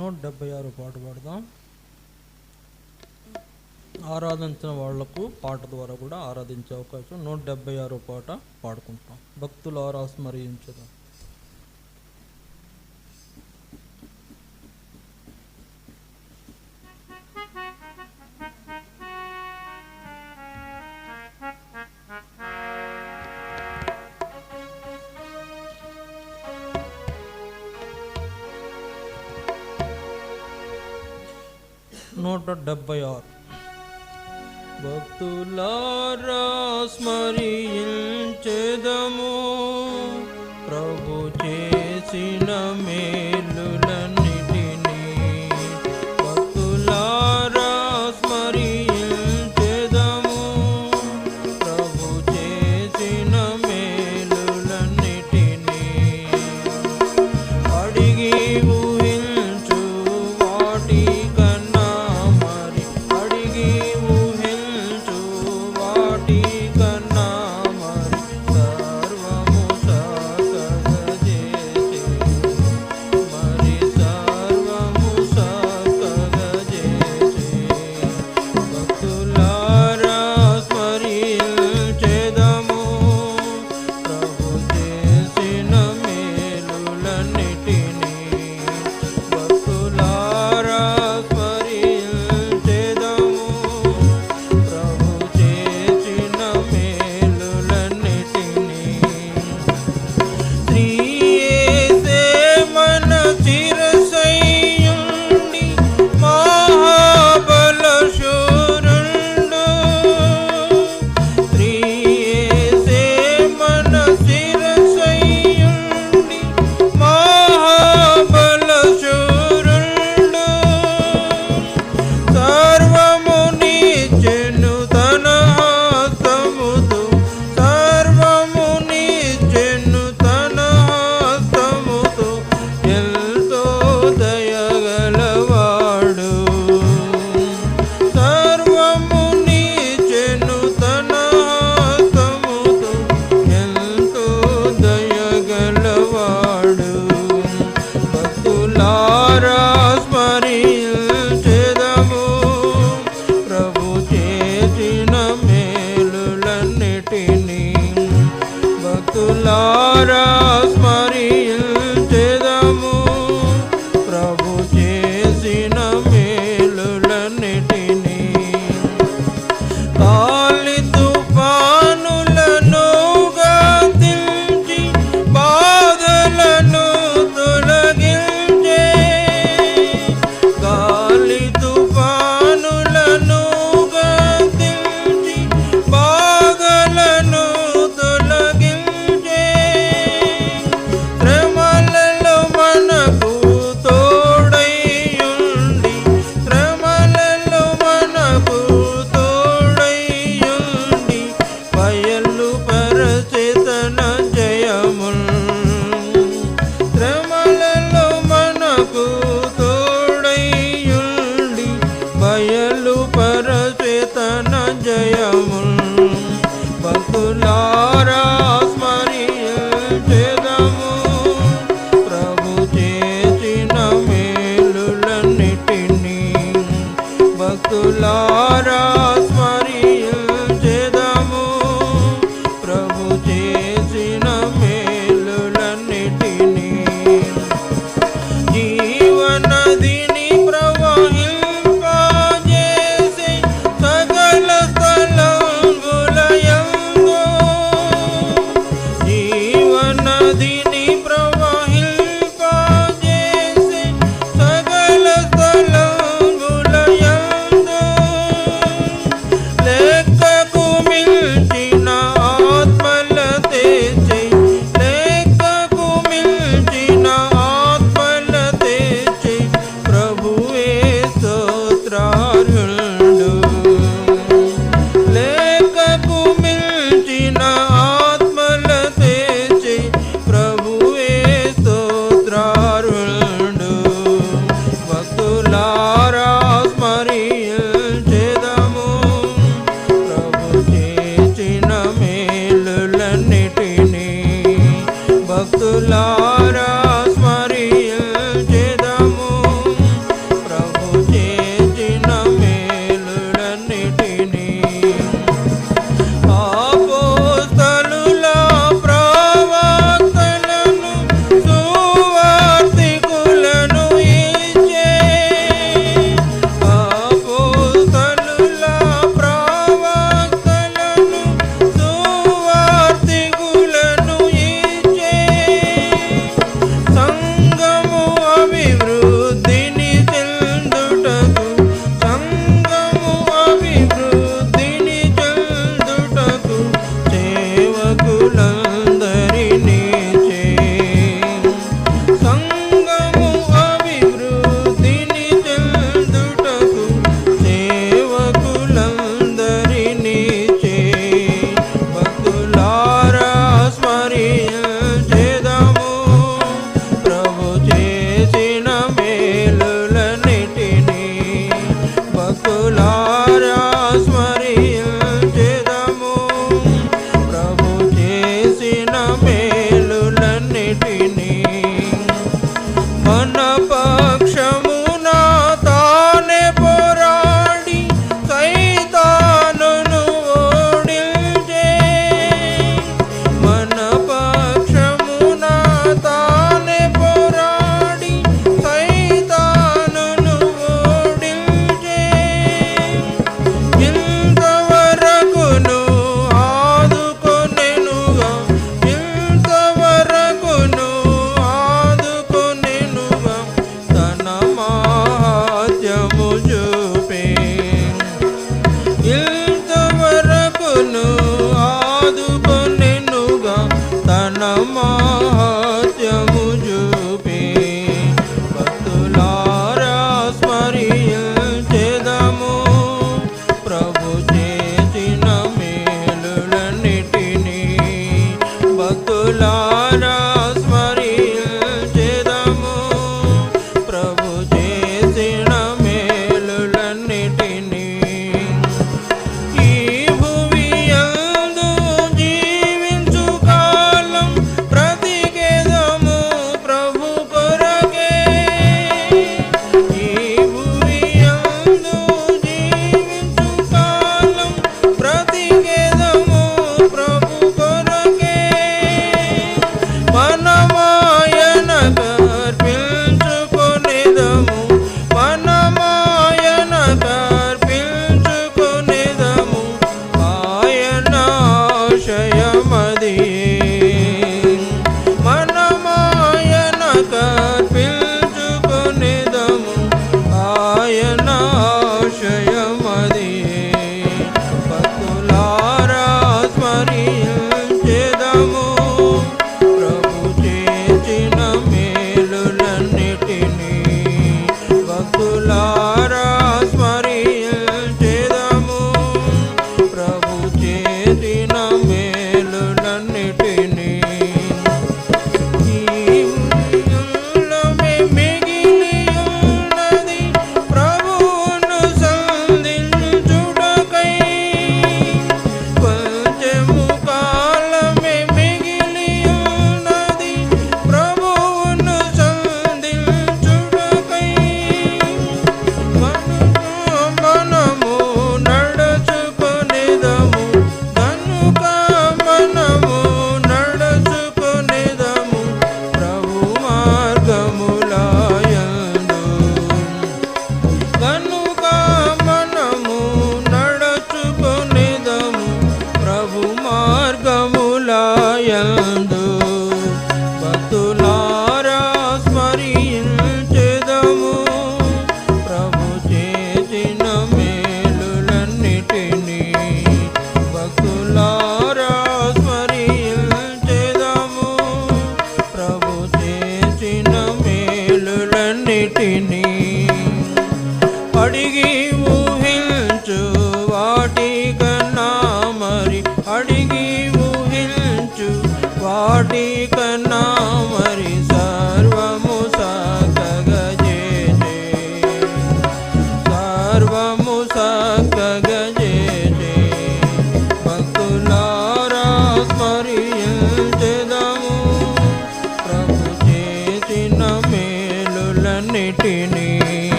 నూట డెబ్బై ఆరు పాట పాడదాం. ఆరాధించిన వాళ్ళకు పాట ద్వారా కూడా ఆరాధించే అవకాశం నూట డెబ్బై ఆరు పాట పాడుకుంటాం భక్తులు ఆరా స్మరించదాం నూట డెబ్బై ఆరు. భక్తులారా స్మరించేదము ప్రభు చేసిన మేలు